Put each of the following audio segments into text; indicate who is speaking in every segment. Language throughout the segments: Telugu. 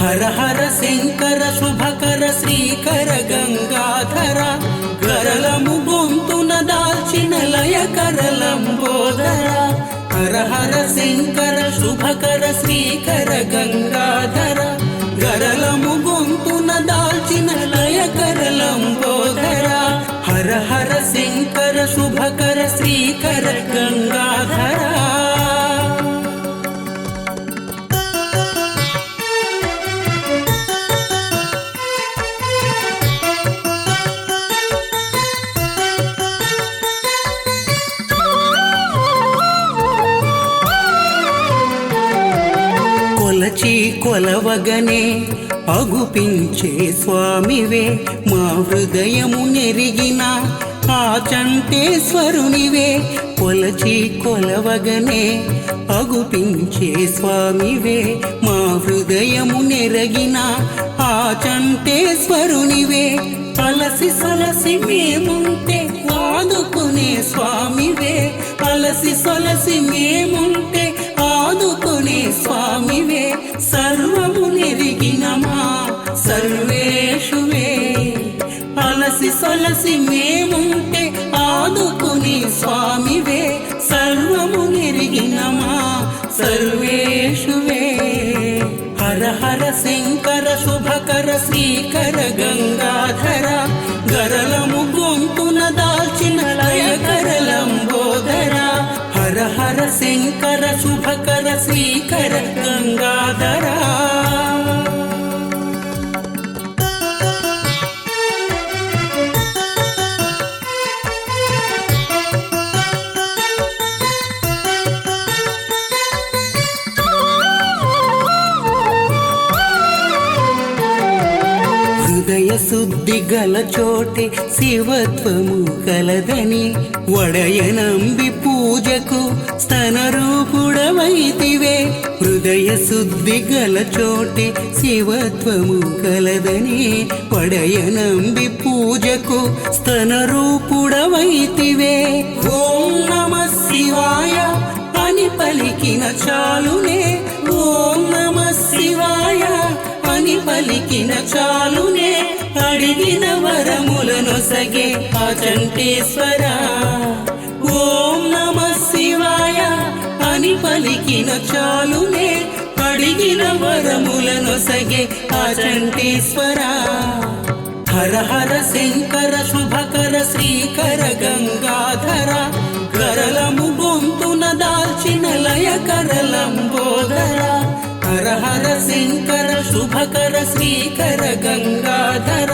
Speaker 1: హర హర శంకర శుభకర శ్రీకర గంగాధర గరలము గొంతున దాల్చిన లయకర లంబోదర హర హర శంకర శుభకర శ్రీకర గంగాధర. కొలవగనే అగుపించే స్వామివే మా హృదయము నెరిగిన ఆ చంటేశ్వరునివే కొలచి కొలవగనే అగుపించే స్వామివే మా హృదయము నెరగిన ఆ చంటేశ్వరునివే అలసి సలసి మేముంటే ఆదుకునే స్వామివే అలసి సొలసి మేముంటే సొలసి మేముంటే ఆదుకుని స్వామివే సర్వము నెరిగిన మా సర్వేషువే. హర హర శంకర శుభకర శ్రీకర గంగాధర గరలము గొంతున దాల్చిన లయకర లంబోదర. హర హర శంకర శుభకర శ్రీకర గంగాధరా. హృదయ శుద్ధి గల చోటే శివత్వము కలదని వడయనంబి పూజకు స్తన రూపుడవైతివే హృదయ శుద్ధి గల చోటే శివత్వము కలదని వడయనంబి పూజకు స్తన రూపుడవైతివే ఓం నమ శివాయ అని పలికిన చాలునే. ఓం నమ శివాయ అని పలికిన చాలునే. అడిగిన వరములను సగే ఆ చంటేశ్వర. ఓం నమ శివాయ అని పలికిన చాలునే అడిగిన వరములను సగే ఆ చంటేశ్వర. హర హర శంకర శుభకర శ్రీకర గంగాధర. కరలము గొంతున దాల్చిన లయకర లంబోదర. హర హర శంకర శుభకర శ్రీకర గంగాధర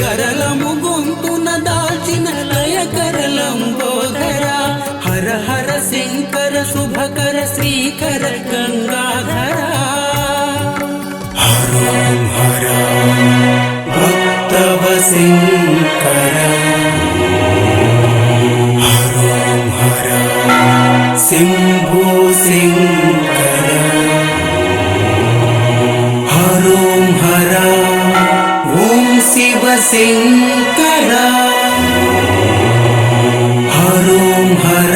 Speaker 1: గరలము గొంతున దాచిన లయకర లంబోదర హర హర శంకర శుభకర శ్రీకర గంగాధర. హరోం హర భక్తవ శంకర హరోం హర శంభో శంకర. శంకర హరోం హర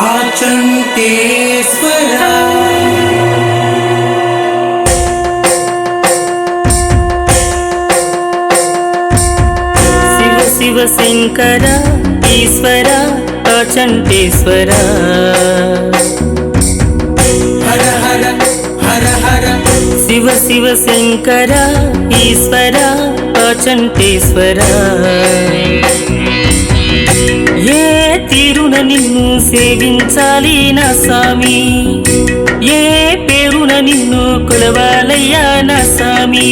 Speaker 1: ఆచంటేశ్వర.
Speaker 2: శివ శివ శంకర ఈశ్వర అచంటేశ్వర శివ శంకర ఈశ్వర అచంటేశ్వర ఏ తీరున నిన్ను సేవించాలి నా స్వామి? ఏ పేరున నిన్ను కొలవాలయ్యా నా స్వామి?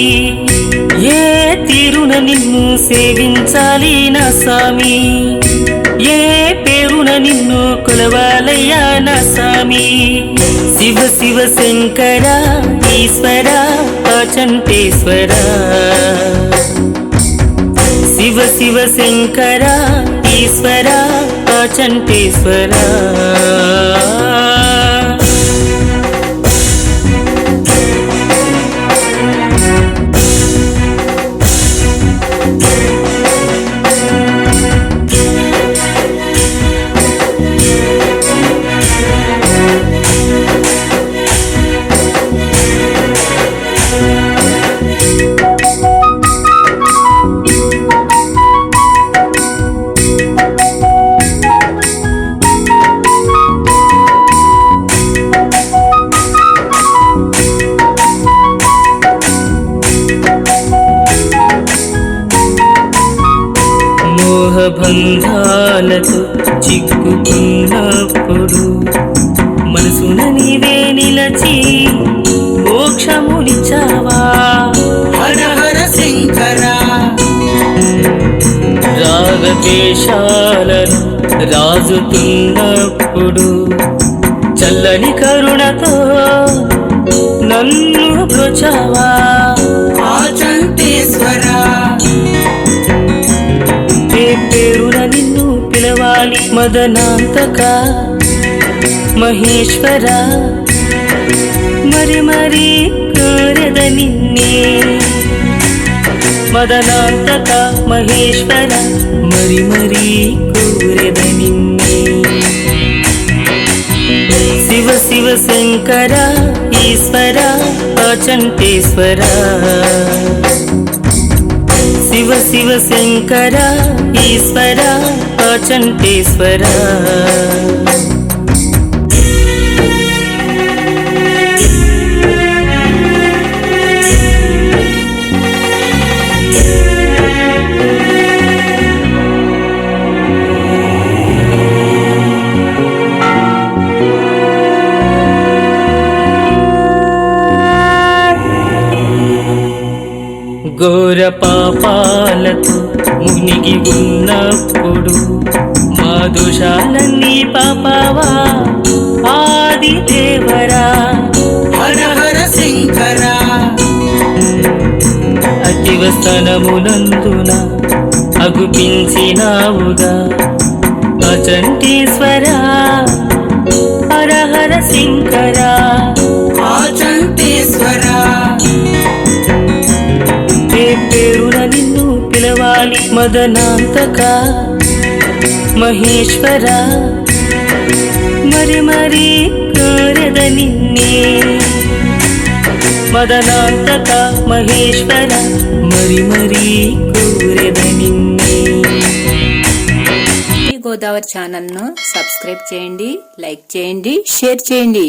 Speaker 2: ఏ తీరున నిన్ను సేవించాలి నా స్వామి? ఏ పేరున నిన్ను కొలవాలయ్యా నా స్వామి? శివ శివ శంకర ఈశ్వరా చంటేశ్వర శివ శివ శంకర ఈశ్వర అచంటేశ్వర మోహబంధాలతో చిక్కుకున్నప్పుడు మనసున నీవే నిలచి మోక్షమునిచ్చావా?
Speaker 1: హర హర శంకర.
Speaker 2: రాగద్వేషాలను రాజుతున్నప్పుడు చల్లని కరుణతో నన్ను బ్రోచావా మదనాంతక మహేశ్వర మరి మరి కోరెద నిన్నే మదనాంతక మహేశ్వర మరి మరి కోరెద నిన్నే శివ శివ శంకర ఈశ్వర అచంటేశ్వర శివ శివ శంకర ఈశ్వర చంటేశ్వర ఘోర పాపాలతో మునిగి ఉన్నప్పుడు మా దోషాలన్నీ పాపావా? ఆది దేవరా
Speaker 1: హర హర శంకర.
Speaker 2: అతివస్తనమునందున అగుపించినావుగా. అచంటీశ్వర హర హర శంకర. మదనాంతక మహేశ్వర మరి మరి కోరెద నిన్నే మదనాంతక మహేశ్వర మరి మరి కోరెద నిన్నే
Speaker 3: ఈ గోదావరి ఛానల్ను సబ్స్క్రైబ్ చేయండి లైక్ చేయండి షేర్ చేయండి.